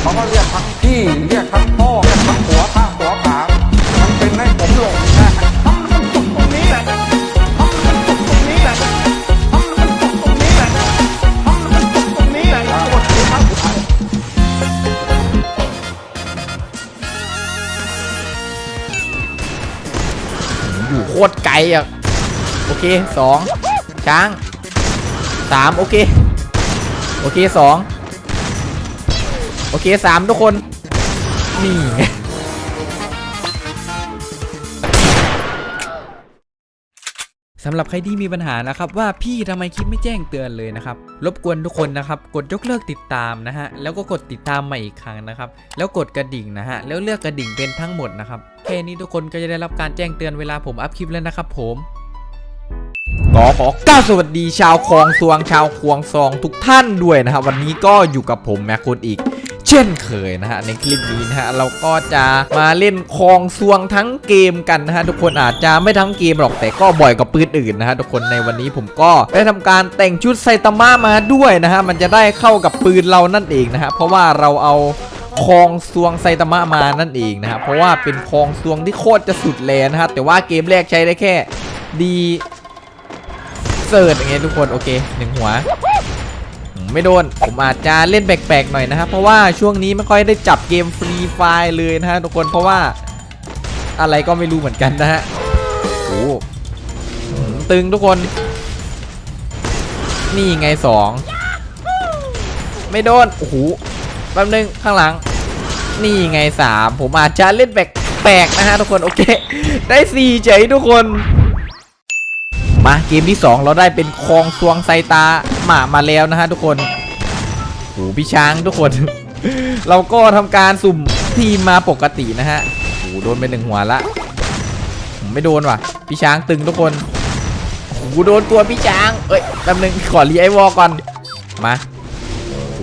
เขาก็เรียกทั้งพี่เรียกทั้งพ่อเรียกทั้งหัวข้าหัวขามันเป็นให้ผมหลงนะทำมันจุกตรงนี้แหละทำมันจุกตรงนี้แหละทำมันจุกตรงนี้แหละทำมันจุกตรงนี้แหละกดสิครับอยู่โคตรไกลอะโอเคสองช้างสามโอเค โอเคสอง โอเคสามทุกคน นี่สำหรับใครที่มีปัญหานะครับว่าพี่ทำไมคลิปไม่แจ้งเตือนเลยนะครับ รบกวนทุกคนนะครับ กดยกเลิกติดตามนะฮะ แล้วก็กดติดตามใหม่อีกครั้งนะครับ แล้วกดกระดิ่งนะฮะ แล้วเลือกกระดิ่งเป็นทั้งหมดนะครับ แค่นี้ทุกคนก็จะได้รับการแจ้งเตือนเวลาผมอัพคลิปแล้วนะครับผมก็ขอกล่าวสวัสดีชาวคลองซวงชาวควงซองทุกท่านด้วยนะครับ วันนี้ก็อยู่กับผมแม็กคุณอีก เช่นเคยนะฮะในคลิปนี้นะฮะเราก็จะมาเล่นคลองซวงทั้งเกมกันนะฮะทุกคนอาจจะไม่ทั้งเกมหรอกแต่ก็บ่อยกับปืนอื่นนะฮะทุกคนในวันนี้ผมก็ได้ทำการแต่งชุดไซตามะมาด้วยนะฮะมันจะได้เข้ากับปืนเรานั่นเองนะฮะเพราะว่าเราเอาคลองซวงไซตามะมานั่นเองนะฮะเพราะว่าเป็นคลองซวงที่โคตรจะสุดเลนะฮะแต่ว่าเกมแรกใช้ได้แค่ดีเสิร์ชอย่างเงี้ยทุกคนโอเคหนึ่งหัว ไม่โดน ผมอาจจะเล่นแปลกๆหน่อยนะครับ เพราะว่าช่วงนี้ไม่ค่อยได้จับเกมฟรีไฟล์เลยนะฮะทุกคนเพราะว่าอะไรก็ไม่รู้เหมือนกันนะฮะโอ้ตึงทุกคน นี่ไงสองไม่โดนโอ้โหแป๊บนึงข้างหลัง นี่ไงสามผมอาจจะเล่นแปลกๆนะฮะทุกคนโอเค ได้สี่เฉยทุกคน มาเกมที่ 2 เราได้เป็นคลองซวงไซตาหมามาแล้วนะฮะทุกคนโหพี่ช้างทุกคน เราก็ทำการสุ่มทีมมาปกตินะฮะโหโดนไปหนึ่งหัวละผมไม่โดนว่ะ พี่ช้างตึงทุกคนโหโดนตัวพี่ช้างเอ้ยแป๊บนึงขอรีไอวอลก่อนมาโห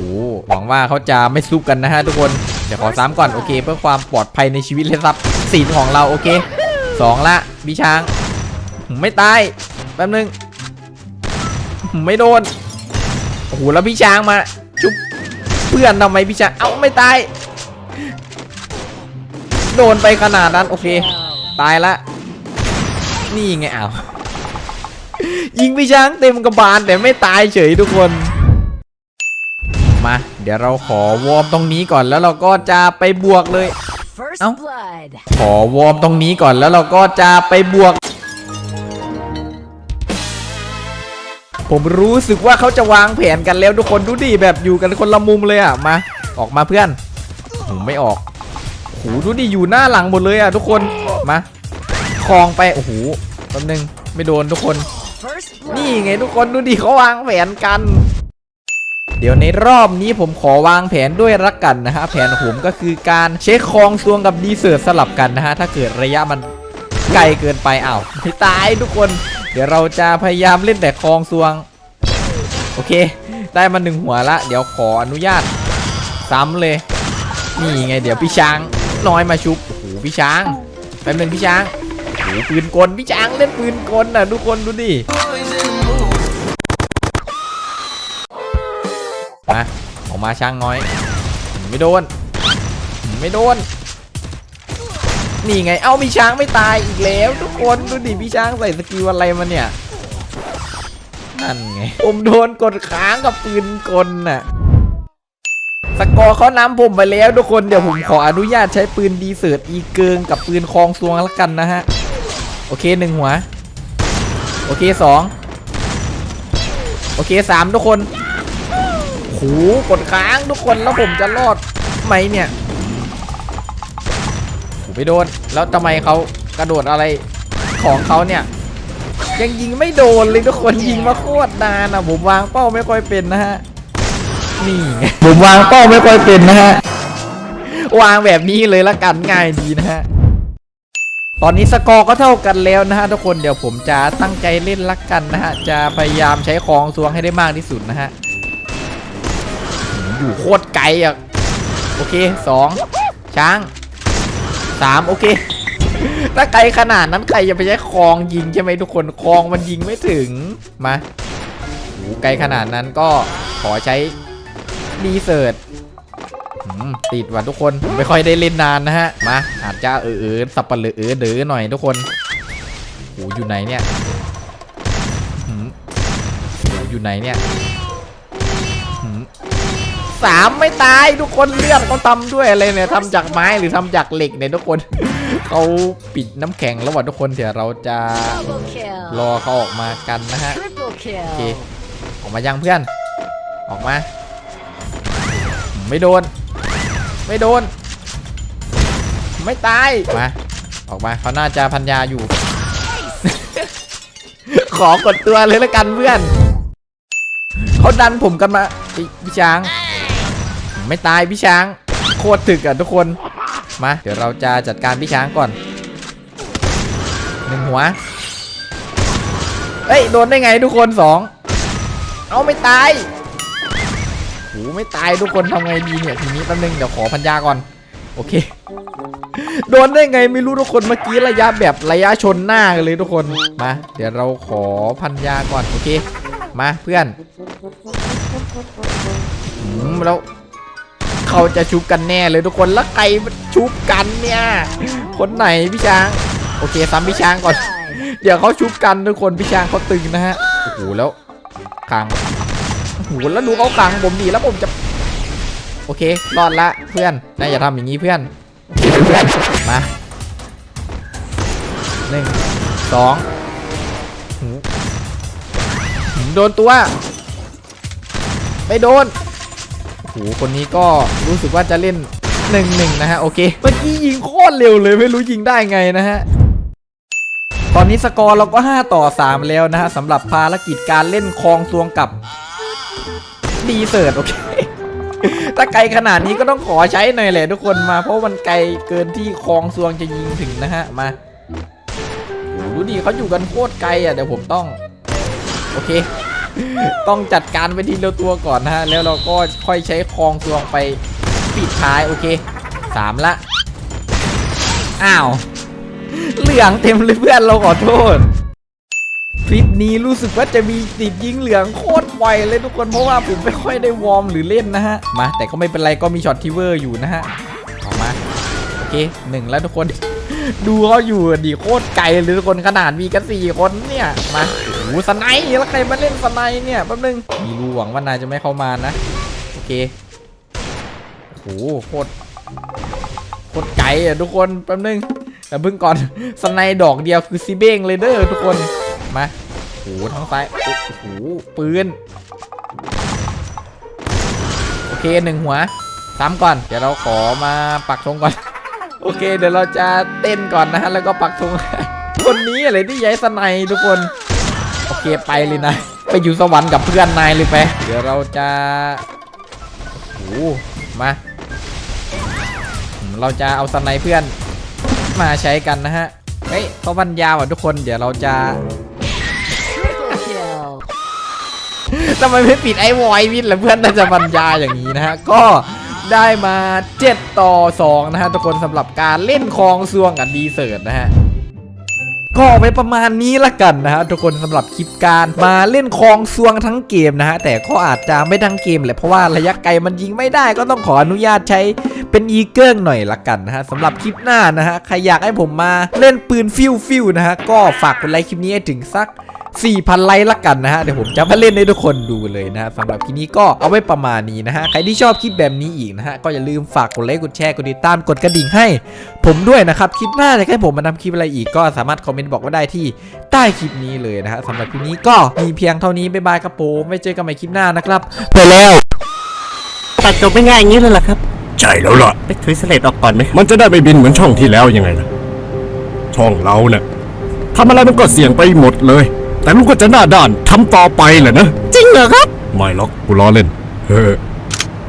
หวังว่าเขาจะไม่ซุกกันนะฮะทุกคนเดี๋ยวขอซ้ำก่อนโอเค เพื่อความปลอดภัยในชีวิตและทรัพย์สินของเราโอเคสองละพี่ช้างไม่ตาย แป๊บนึง ไม่โดน โอ้โห แล้วพี่ช้างมา ชุบเพื่อนทำไมพี่ช้าง เอ้า ไม่ตาย โดนไปขนาดนั้น โอเค ตายละ นี่ไงอ้าวยิงพี่ช้างเต็มกระบาลแต่ไม่ตายเฉยทุกคนมา เดี๋ยวเราขอวอร์มตรงนี้ก่อนแล้วเราก็จะไปบวกเลย First Ow. blood. ขอวอร์มตรงนี้ก่อนแล้วเราก็จะไปบวก ผมรู้สึกว่าเขาจะวางแผนกันแล้วทุกคนดูดิแบบอยู่กันคนละมุมเลยอะมา ออกมาเพื่อนโหไม่ออกโหดูดิอยู่หน้าหลังหมดเลยอะทุกคนมาคลองไปโอ้โหแป๊บนึงไม่โดนทุกคน นี่ไงทุกคนดูดิเขาวางแผนกัน เดี๋ยวในรอบนี้ผมขอวางแผนด้วยรักกันนะฮะแผนผมก็คือการเช็คคลองซวงกับดีเซอร์สลับกันนะฮะถ้าเกิดระยะมันไกลเกินไปอ้าวตายทุกคน ดี๋ยวเราจะพยายามเล่นแต่คลองซวง โอเค ได้มาหนึ่งหัวละ เดี๋ยวขออนุญาต ซ้ำเลย นี่ไง เดี๋ยวพี่ช้างน้อยมาชุบโอ้โหพี่ช้างแป๊บนึงพี่ช้างโอ้โหปืนกลพี่ช้างเล่นปืนกลน่ะทุกคนดูดิมาออกมาช้างน้อย ไม่โดน ไม่โดน นี่ไง เอ้ามีช้างไม่ตายอีกแล้ว ทุกคนดูดิพี่ช้างใส่สกิลอะไรมาเนี่ยนั่นไงผมโดนกดค้างกับปืนกลน่ะสกอร์เขานำผมไปแล้วทุกคนเดี๋ยวผมขออนุญาตใช้ปืนดีเซิร์ตอีเกิงกับปืนคลองซวงล้วกันนะฮะ โอเคหนึ่งหัว โอเคสองโอเคสามทุกคนโหกดค้างทุกคนแล้วผมจะรอดไหมเนี่ย ไม่โดน แล้วทำไมเขากระโดดอะไรของเขาเนี่ย ยังยิงไม่โดนเลยทุกคนยิงมาโคตรนานอะผมวางเป้าไม่ค่อยเป็นนะฮะนี่ไงผมวางเป้าไม่ค่อยเป็นนะฮะวางแบบนี้เลยละกันง่ายดีนะฮะตอนนี้สกอร์ก็เท่ากันแล้วนะฮะทุกคนเดี๋ยวผมจะตั้งใจเล่นละกันนะฮะจะพยายามใช้ของซวงให้ได้มากที่สุดนะฮะอยู่โคตรไกลอะโอเคสองช้าง สามโอเค ถ้าไกลขนาดนั้นใครจะไปใช้คองยิงใช่ไหมทุกคนคองมันยิงไม่ถึงมาโอ้ไกลขนาดนั้นก็ขอใช้ดีเซิร์ตติดว่ะทุกคนไม่ค่อยได้เล่นนานนะฮะมาอาจจะเออสับปะเหลือเออเดือหน่อยทุกคนโหอยู่ไหนเนี่ยอยู่ไหนเนี่ย สามไม่ตายทุกคนเลือดเขาทำด้วยอะไรเนี่ยทำจากไม้หรือทำจากเหล็กเนี่ยทุกคนเขาปิดน้ำแข็งแล้ววะทุกคนเดี๋ยวเราจะรอเขาออกมากันนะฮะโอเคออกมายังเพื่อน ออกมา ไม่โดน ไม่โดน ไม่ตายมาออกมาเขาน่าจะพันยาอยู่ ขอกดตัวเลยละกันเพื่อนเขาดันผมกันมาพี่ช้าง ไม่ตายพี่ช้าง โคตรถึกอะทุกคน มา เดี๋ยวเราจะจัดการพี่ช้างก่อนหนึ่งหัว เอ้ยโดนได้ไงทุกคนสองเอาไม่ตายโหไม่ตายทุกคนทำไงดีเนี่ยทีนี้แป๊บนึงเดี๋ยวขอพันยาก่อน โอเค โดนได้ไงไม่รู้ทุกคนเมื่อกี้ระยะแบบระยะชนหน้ากันเลยทุกคน มา เดี๋ยวเราขอพันยาก่อนโอเค มาเพื่อนอืมแล้ว เขาจะชุบกันแน่เลยทุกคนแล้วใครมันชุบกันเนี่ย คนไหนพี่ช้าง โอเคซ้ำพี่ช้างก่อน Five. เดี๋ยวเขาชุบกันทุกคนพี่ช้างเขาตึงนะฮะโอ้โหแล้วขังโอ้โหแล้วดูเขาขังผมดีแล้วผมจะโอเค รอดละเพื่อนนายอย่าทำอย่างนี้เพื่อนเพื่อนมาหนึ่งสองหูหูโดนตัว ไม่โดนโอ้โหคนนี้ก็รู้สึกว่าจะเล่นหนึ่งหนึ่งนะฮะโอเคเมื่อกี้ยิงโคตรเร็วเลยไม่รู้ยิงได้ไงนะฮะตอนนี้สกอร์เราก็ 5 ต่อ 3 แล้วนะฮะสำหรับภารกิจการเล่นคลองซวงกับดีเซิร์ตโอเคถ้าไกลขนาดนี้ก็ต้องขอใช้หน่อยแหละทุกคนมา เพราะมันไกลเกินที่คลองซวงจะยิงถึงนะฮะมาโอ้โหดูดิเขาอยู่กันโคตรไกลอะเดี๋ยวผมต้อง โอเค ต้องจัดการไปทีละตัวก่อนนะฮะ แล้วเราก็ค่อยใช้คลองซวงไปปิดท้ายโอเคสามละ อ้าว เหลืองเต็มเลยเพื่อนเราขอโทษคลิปนี้รู้สึกว่าจะมีติดยิงเหลืองโคตรไวเลยทุกคนเพราะว่าผมไม่ค่อยได้วอร์มหรือเล่นนะฮะ มา แต่ก็ไม่เป็นไรก็มีช็อตทิเวอร์อยู่นะฮะออกมา โอเคหนึ่งแล้วทุกคน ดูเขาอยู่ดีโคตรไกลเลยทุกคนขนาดมีกันสี่คนเนี่ย มา โอ้สไนด์แล้วใครมาเล่นสไนด์เนี่ยแป๊บนึง มีรูหวังว่านายจะไม่เข้ามานะ โอเคโอ้โหโคตรโคตรไกลอะทุกคนแป๊บนึงแต่เพิ่งก่อนสไนด์ดอกเดียวคือซีเบ้งเลยเด้อทุกคนมาโอ้โหทางซ้ายโอ้โหปืนโอเคหนึ่งหัวซ้ำก่อน เดี๋ยวเราขอมาปักธงก่อน โอเค เดี๋ยวเราจะเต้นก่อนนะฮะแล้วก็ปักธงคนนี้อะไรที่ย้ายสไนด์ทุกคน โอเคไปเลยนะ ไปอยู่สวรรค์กับเพื่อนนายเลยไป เดี๋ยวเราจะโอ้มา เราจะเอาสไนด์เพื่อนมาใช้กันนะฮะ เฮ้ยเขาพันยาวอะทุกคน เดี๋ยวเราจะทำไมไม่ปิดไอ้วอยวิทล่ะเพื่อนน่าจะบรรยาอย่างนี้นะฮะ ก็ได้มา 7 ต่อ 2 นะฮะ ทุกคนสำหรับการเล่นคลองซวงกับดีเซิร์ตนะฮะ ก็เอไว้ประมาณนี้ละกันนะฮะทุกคนสำหรับคลิปการมาเล่นคลองซวงทั้งเกมนะฮะแต่ก็อาจจะไม่ทั้งเกมแหละเพราะว่าระยะไกลมันยิงไม่ได้ก็ต้องขออนุญาตใช้เป็นอีเกิลหน่อยละกันนะฮะสำหรับคลิปหน้านะฮะใครอยากให้ผมมาเล่นปืนฟิวฟิวนะฮะก็ฝากกดไลค์คลิปนี้ให้ถึงสัก 4,000 ไลค์ละกันนะฮะ เดี๋ยวผมจะมาเล่นให้ทุกคนดูเลยนะฮะสำหรับคลิปนี้ก็เอาไว้ประมาณนี้นะฮะ ใครที่ชอบคลิปแบบนี้อีกนะฮะ ก็อย่าลืมฝากกดไลค์ กดแชร์ กดติดตาม กดกระดิ่งให้ ผมด้วยนะครับ คลิปหน้าจะให้ผมมาทำคลิปอะไรอีกก็สามารถคอมเมนต์บอกไว้ได้ที่ใต้คลิปนี้เลยนะฮะสำหรับคลิปนี้ก็มีเพียงเท่านี้ บ๊ายบายครับผมไว้เจอกันใหม่คลิปหน้านะครับ ไปแล้วตัดจบไม่ง่ายอย่างนี้เลยเหรอครับใช่แล้วล่ะ ไปถือสเลดออกก่อนไหมมันจะได้ไม่บินเหมือนช่องที่แล้วยังไงล่ะ ช่องเราเนี่ยทำอะไรมันก็เสี่ยงไปหมดเลย แต่ลูกก็จะหน้าด้านทำต่อไปแหละนะ จริงเหรอครับ ไม่หรอกกูล้อเล่น เฮ้อ